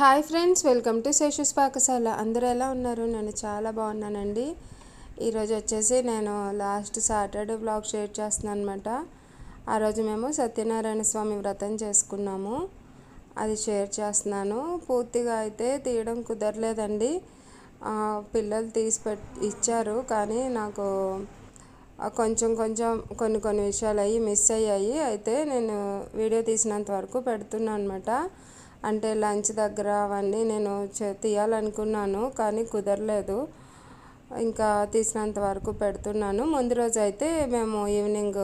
Hi friends welcome to Sesha's Pakasala. అందరూ ఎలా ఉన్నారు? నేను చాలా బాగున్నానండి. ఈరోజు వచ్చేసి నేను లాస్ట్ సాటర్డే బ్లాగ్ షేర్ చేస్తున్నాను అనమాట ఆ రోజు మేము సత్యనారాయణ స్వామి వ్రతం చేసుకున్నాము. అది షేర్ చేస్తున్నాను. పూర్తిగా అయితే తీయడం కుదరలేదండి. పిల్లలు తీసి పెట్ ఇచ్చారు. కానీ నాకు కొంచెం కొంచెం కొన్ని కొన్ని విషయాలు అయ్యి మిస్ అయ్యాయి. అయితే నేను వీడియో తీసినంత వరకు పెడుతున్నాను అనమాట అంటే లంచ్ దగ్గర అవన్నీ నేను తీయాలనుకున్నాను కానీ కుదరలేదు. ఇంకా తీసినంత వరకు పెడుతున్నాను. ముందు రోజు అయితే మేము ఈవినింగ్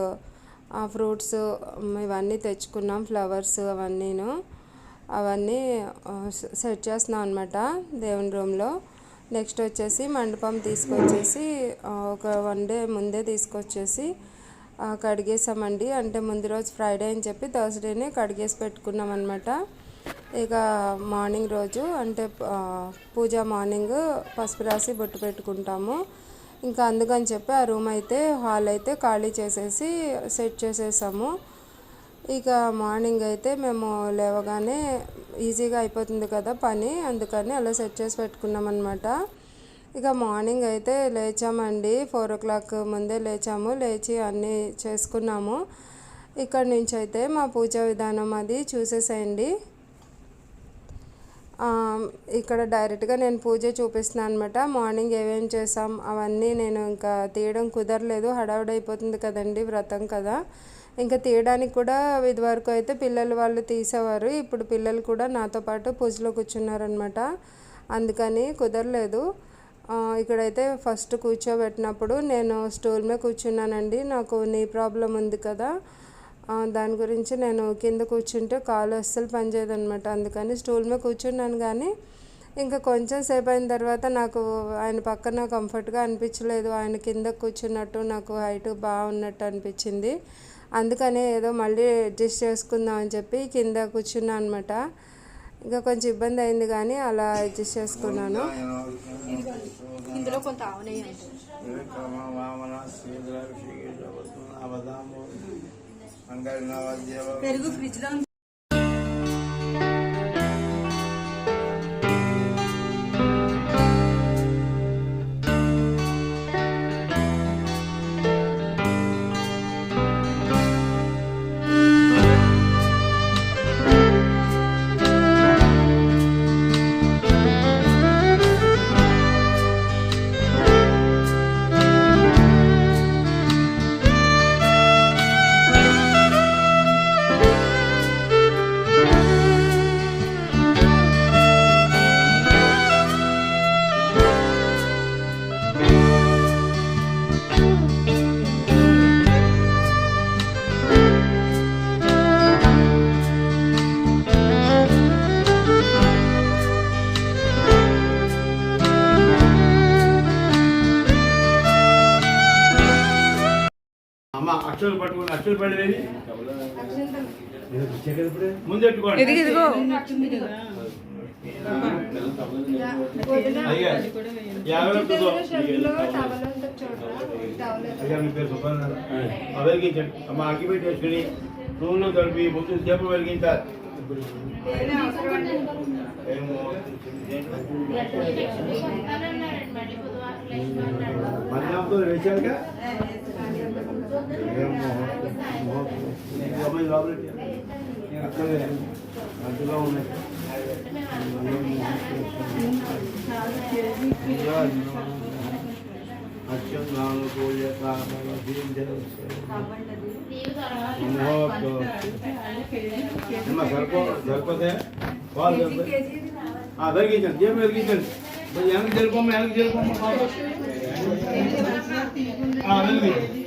ఆ ఫ్రూట్స్ ఇవన్నీ తెచ్చుకున్నాం ఫ్లవర్స్ అవన్నీను. అవన్నీ సెట్ చేస్తున్నాం అనమాట దేవుని రూమ్లో. నెక్స్ట్ వచ్చేసి మండపం తీసుకొచ్చేసి ఒక వన్ డే ముందే తీసుకొచ్చేసి కడిగేసామండి. అంటే ముందు రోజు ఫ్రైడే అని చెప్పి థర్స్డేనే కడిగేసి పెట్టుకున్నాం అనమాట ఇక మార్నింగ్ రోజు అంటే పూజ మార్నింగ్ పసుపు రాసి బొట్టు పెట్టుకుంటాము. ఇంకా అందుకని చెప్పి ఆ రూమ్ అయితే హాల్ అయితే ఖాళీ చేసేసి సెట్ చేసేసాము. ఇక మార్నింగ్ అయితే మేము లేవగానే ఈజీగా అయిపోతుంది కదా పని అందుకని అలా సెట్ చేసి పెట్టుకున్నాం అనమాట ఇక మార్నింగ్ అయితే లేచామండి. ఫోర్ ఓ క్లాక్ ముందే లేచాము. లేచి అన్నీ చేసుకున్నాము. ఇక్కడ నుంచి అయితే మా పూజా విధానం అది చూసేసేయండి. ఇక్కడ డైరెక్ట్గా నేను పూజ చూపిస్తున్నాను అనమాట మార్నింగ్ ఏమేం చేసాం అవన్నీ నేను ఇంకా తీయడం కుదరలేదు. హడావుడైపోతుంది కదండి వ్రతం కదా. ఇంకా తీయడానికి కూడా ఇదివరకు అయితే పిల్లలు వాళ్ళు తీసేవారు. ఇప్పుడు పిల్లలు కూడా నాతో పాటు పూజలో కూర్చున్నారనమాట అందుకని కుదరలేదు. ఇక్కడైతే ఫస్ట్ కూర్చోబెట్టినప్పుడు నేను స్టూల్ మీద కూర్చున్నానండి. నాకు నీ ప్రాబ్లం ఉంది కదా. దాని గురించి నేను కింద కూర్చుంటే కాలు అస్సలు పనిచేయదు అనమాట అందుకని స్టూల్ మీద కూర్చున్నాను కానీ ఇంకా కొంచెం సేపు అయిన తర్వాత నాకు ఆయన పక్కన కంఫర్ట్గా అనిపించలేదు. ఆయన కింద కూర్చున్నట్టు నాకు హైట్ బాగున్నట్టు అనిపించింది. అందుకని ఏదో మళ్ళీ అడ్జస్ట్ చేసుకుందాం అని చెప్పి కింద కూర్చున్నాను అనమాట ఇంకా కొంచెం ఇబ్బంది అయింది కానీ అలా అడ్జస్ట్ చేసుకున్నాను. ఇందులో కొంత పెరుగు ఫ్రిడ్జ్ లో అక్షరాలు పట్టుకోండి. అక్షరాలు పడేది ముందెట్టుకోండి వెలిగించండి. అమ్మ అగ్గి పెట్టి వేసుకుని నూనెలో కలిపి ముందు చేపలు వెలిగించాలి. మధ్యాహ్నంతో వేసారుగా సరిపోతే వాళ్ళు వెలిగించండి జేబు వెలిగించండి కొంచెం వెనక్కి జరుపుకోమ్మ వెనక్కి జరుపుకోమ్మ బాబు వెలిగించండి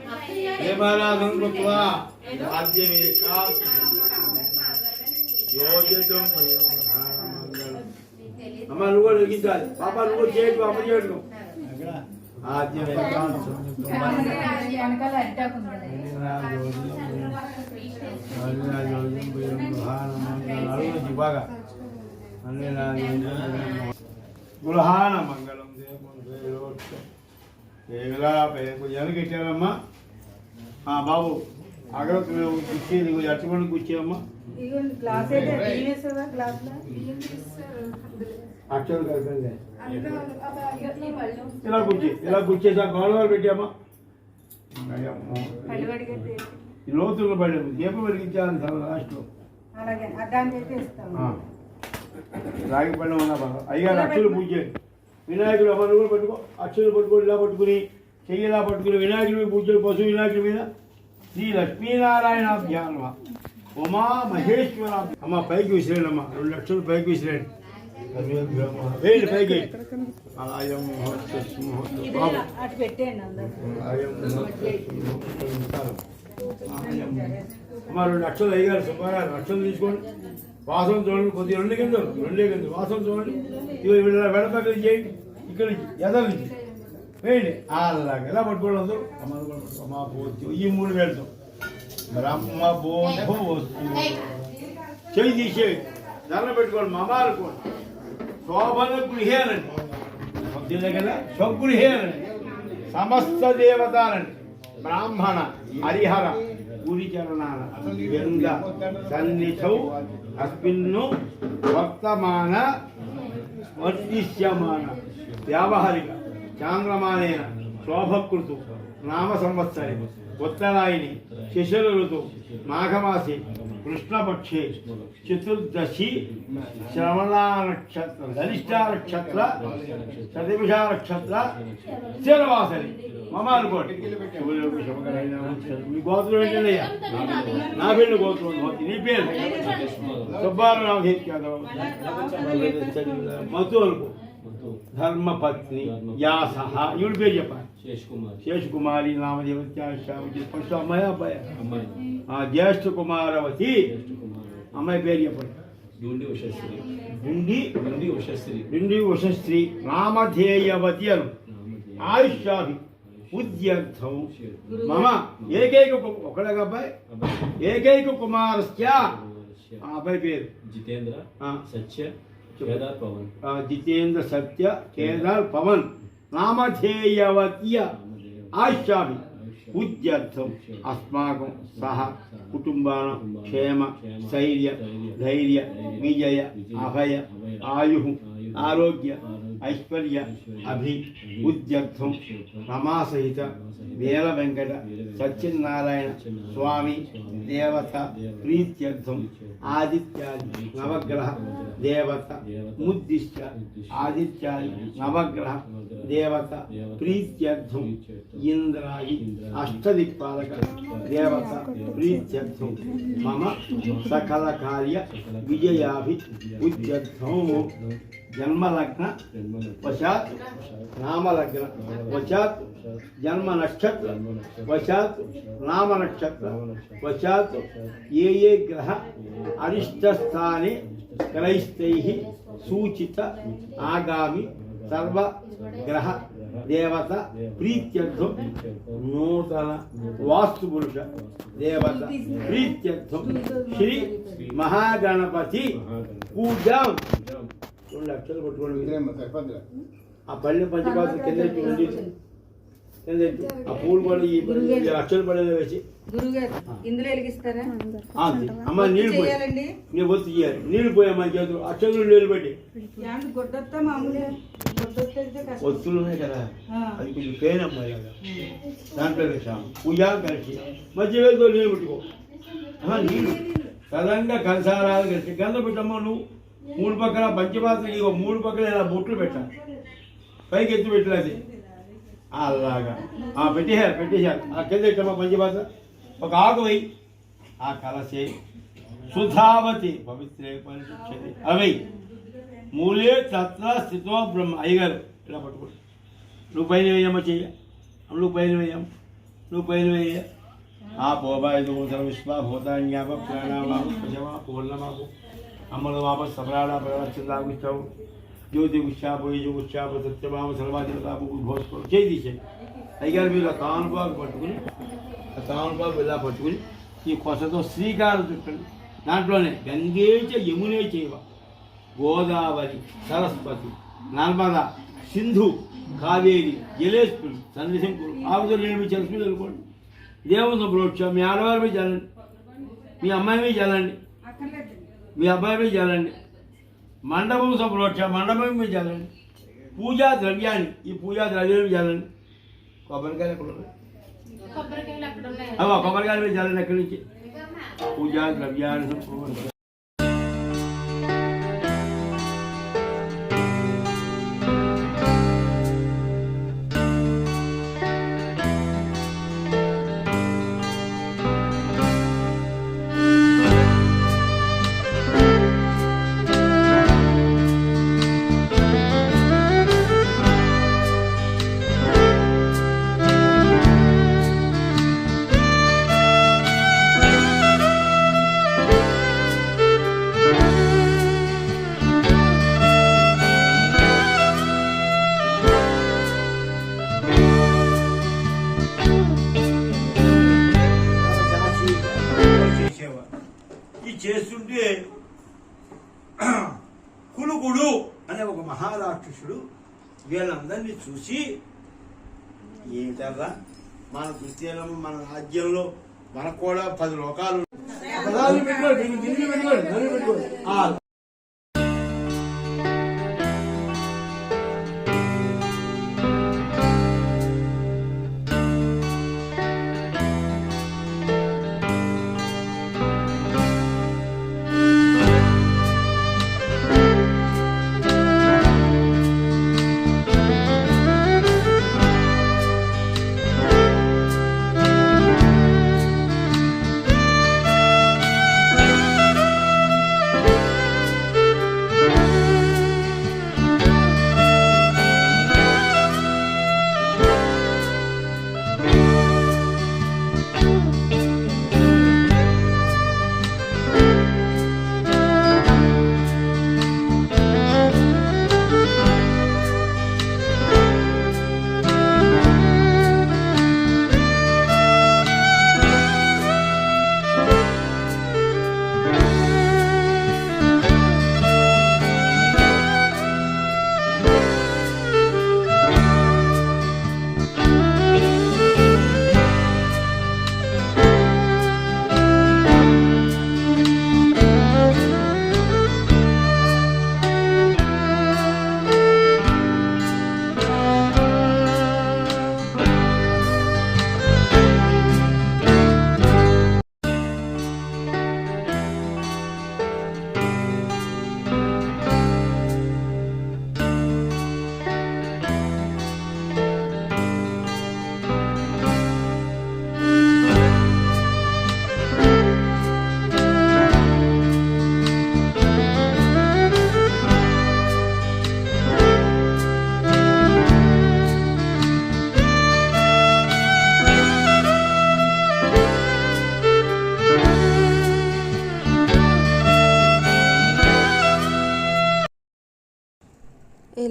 దేవారాధన కృత్వా ఆద్యమేకా యోజతం అమ్మ నువ్వు కూడా వెలిగించాలి పాప నువ్వు చేయకు అమ్మ చేయకు ఆద్య. బాగా గృహాన మంగళం దేవిలా జనకి ఇచ్చారమ్మా బాబు అయితే తీసేసావా గ్లాస్లో? అక్షరం కలిపి ఇలా కూర్చి ఇలా కూర్చేసా గౌరవాలు పెట్టామా లోతుల్లో పడేది దీపం వెలిగించాలని చాలా లాస్ట్లో. అలాగే అడ్డానికి అయితే ఇస్తాము. రాగి పళ్ళం ఉన్నా బాగా అయ్యారు అక్షులు పూజ. వినాయకుడు అమ్మను కూడా పట్టుకో అక్షులు పట్టుకొని ఇలా పట్టుకుని చెయ్యి ఇలా పట్టుకుని వినాయకుడి మీద పూజ చేయి, పశు వినాయకుడి మీద? శ్రీ లక్ష్మీనారాయణ ధ్యానమ? ఉమా మహేశ్వర అమ్మ పైకి విసిరేయండి అమ్మ రెండు లక్షలు పైకి విసిరేయండి. వేయండి పైకి. ఆయం. అమ్మ రెండు లక్షలు అయ్యారు సుబ్బారావు లక్షలు తీసుకోండి. వాసన చూడండి. కొద్దిగా రెండు కిందలు రెండే కిందలు వాసన చూడండి. ఇవి వీళ్ళ చేయండి. ఇక్కడ నుంచి ఎదల నుంచి. వేయండి అలాగ ఎలా పట్టుకోండి అమ్మ కూడా ఈ మూడు వేలతో బ్రహ్మ బోధ వస్తు. చెయ్యి తీసేవి దండ పెట్టుకోండి మమ అనుకోండి శోభన గృహేనండి భక్తుల దగ్గర స్వగృహేనండి సమస్త దేవతానండి బ్రాహ్మణ హరిహర గురిచరణాల బృంద సన్నిధౌ అస్మిన్ను వర్తమాన వర్తిష్యమాన వ్యావహారిక. చాంద్రమానేన శోభకృతు నామ సంవత్సరి ఉత్తరాయణి శిశుల ఋతు మాఘమాసి కృష్ణపక్షే చతుర్దశి శ్రవణ నక్షత్ర ధనిష్ట నక్షత్ర చతుర్భుష నక్షత్ర స్థిరవాసరి మమ అనుకోండి. మీ గోత్రం ఏంటయ్యా నా పేరు గోత్రం. నీ పేరు? సుబ్బారావు మధు అనుకో. धर्मपत्नी या सहा युळबेजप शेष कुमारी नाम देवत्या मया पय हाँ ज्येष्ठ कुमारवती अमय बेरियप ಡಿಂಡಿ ಡಿಂಡಿ ವಶಸ್ತ್ರೀ ಡಿಂಡಿ ವಶಸ್ತ್ರೀ ರಾಮಧೇಯವತಿಯರು ಆಯುಷ್ಯಾಭಿ ಉದ್ಯರ್ಥೌ ಮಮ ಏಕೈಕ ಒಕ್ಕಳಗಬ್ಬಾಯ್ ಏಕೈಕ ಕುಮಾರಸ್ಯ ಅಭಯ ಪೇರು ಜಿತೇಂದ್ರ ಸತ್ಯ केदार पवन। जितेंद्र सत्य केदार पवन नामधेयवत्य आश्यामि पूज्यर्थम् सह कुटुम्बानां क्षेम शैर्य धैर्य विजय अभय आयु आरोग्य। ऐश्वर्य अभि उद्यर्थम वेल वेंकट सत्यनारायण स्वामी देवता प्रीत्यर्थम आदित्यादि नवग्रह देवता मुद्दिश्य आदित्यादि नवग्रह देवता प्रीत्यर्थम इंद्रादि अष्टदिक्पालक देवता प्रीत्यर्थम मम सकल कार्य विजयाभि उद्यर्थम जन्म लग्न वशात नाम लग्न वशात जन्म नक्षत्र वशात नाम नक्षत्र वशात, ये ये ग्रह अरिष्टस्थाने ग्रैस्तैः सूचित आगामी सर्व ग्रह देवता, प्रीत्यर्थ नूतन वास्तुपुरुष देवता, प्रीत्यर्थ श्री महागणपति पूजा రెండు లక్షలు పట్టుకోండి ఆ పల్లె పంచపాత్ర కింద కింద ఆ పూలు కూడా ఈ లక్షలు పడేది వేసి. ఇందులో వెలిగిస్తారా? అమ్మ నీళ్ళు పోయి. చేయాలండి. నీ ఒత్తి చేయాలి నీళ్ళు పోయమ్మా చేతులు అక్షలు నీళ్ళు పెట్టి. ఒత్తులు ఉన్నాయి కదా. అది కొంచెం పెయిన్ అమ్మా ఇలాగా. దాంట్లో వేసాము. పూజ కలిసి. మధ్య వేలతో నీళ్ళు పెట్టుకో. నీళ్ళు. సడన్గా కలసారాలు కలిసి. గంధ పెట్టమ్మా నువ్వు. మూడు పక్కల పంచపాత్ర ఇగో మూడు పక్కల ఇలా బొట్లు పెట్టాలి పైకి ఎత్తి పెట్టలేదు అలాగా. ఆ పెట్టేశారు పెట్టేశారు ఆ కింద పెట్టమ్మా పంచపాత్ర ఒక ఆకు వేయి. ఆ కలసే సుధావతి పవిత్రే పరిశుద్ధి. అవి మూలే తత్ర స్థితో బ్రహ్మ. అయ్యగారు ఇలా పట్టుకోండి. నువ్వు పైన వేయమ్మ చెయ్య. నువ్వు పైన వేయమ్మ. నువ్వు పైన వేయ. ఆ పోబాయి దోసర విశ్వ భూతాన్యాప ప్రాణామాపు పశవ పూర్ణమాపు. అమ్మలు మాప సప్రాణ ప్రవర్తిందాగుస్తావు జ్యోతి ఉత్సాప యజు ఉత్సాప సత్యభామ సర్వాధికాపు భోసుకోవడం చేయి తీసేయి అయ్యారు మీరు ఆ తానుపాకు పట్టుకుని ఆ తానుపాకు ఇలా పట్టుకుని ఈ కొసతో శ్రీకారం చుట్టండి. దాంట్లోనే గంగేచ యమునే చేవ గోదావరి సరస్వతి నర్మద సింధు కావేరి జలేశ్వరుడు చంద్రశంకుడు ఆవిధులు నేను మీ చలస్మి అనుకోండి దేవుని బ్రోక్ష మీ ఆడవారి మీద చల్లండి. మీ అమ్మాయి మీద చల్లండి. మీ అబ్బాయి మీద చల్లండి మండపం సంప్రోక్ష మండపం మీద చల్లండి పూజా ద్రవ్యాన్ని ఈ పూజా ద్రవ్యాన్ని చల్లండి కొబ్బరికాయలు ఎక్కడ ఉన్నాయి? కొబ్బరికాయలు అక్కడ ఉన్నాయి? అవా కొబ్బరికాయల మీద చల్లండి ఎక్కడి నుంచి? పూజా ద్రవ్యాన్ని సంప్రోక్ష. వీళ్ళందరినీ చూసి ఏమిటర్రా మన క్రిస్టియనం మన రాజ్యంలో మనకు కూడా పది లోకాలు పదాలు పెట్టుకోండి,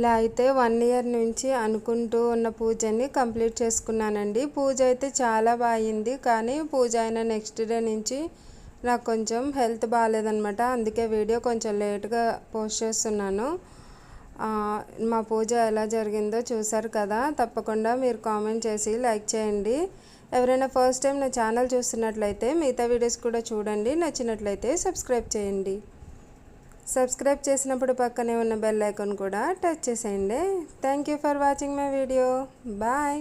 ఇలా అయితే వన్ ఇయర్ నుంచి అనుకుంటూ ఉన్న పూజని కంప్లీట్ చేసుకున్నానండి. పూజ అయితే చాలా బాగింది కానీ పూజ అయిన నెక్స్ట్ డే నుంచి నాకు కొంచెం హెల్త్ బాగాలేదనమాట అందుకే వీడియో కొంచెం లేట్గా పోస్ట్ చేస్తున్నాను. మా పూజ ఎలా జరిగిందో చూసారు కదా. తప్పకుండా మీరు కామెంట్ చేసి లైక్ చేయండి. ఎవరైనా ఫస్ట్ టైం నా ఛానల్ చూస్తున్నట్లయితే మిగతా వీడియోస్ కూడా చూడండి. నచ్చినట్లయితే సబ్స్క్రైబ్ చేయండి. సబ్స్క్రైబ్ చేసినప్పుడు పక్కనే ఉన్న బెల్ ఐకాన్ కూడా టచ్ చేసేయండి. Thank you for watching my video bye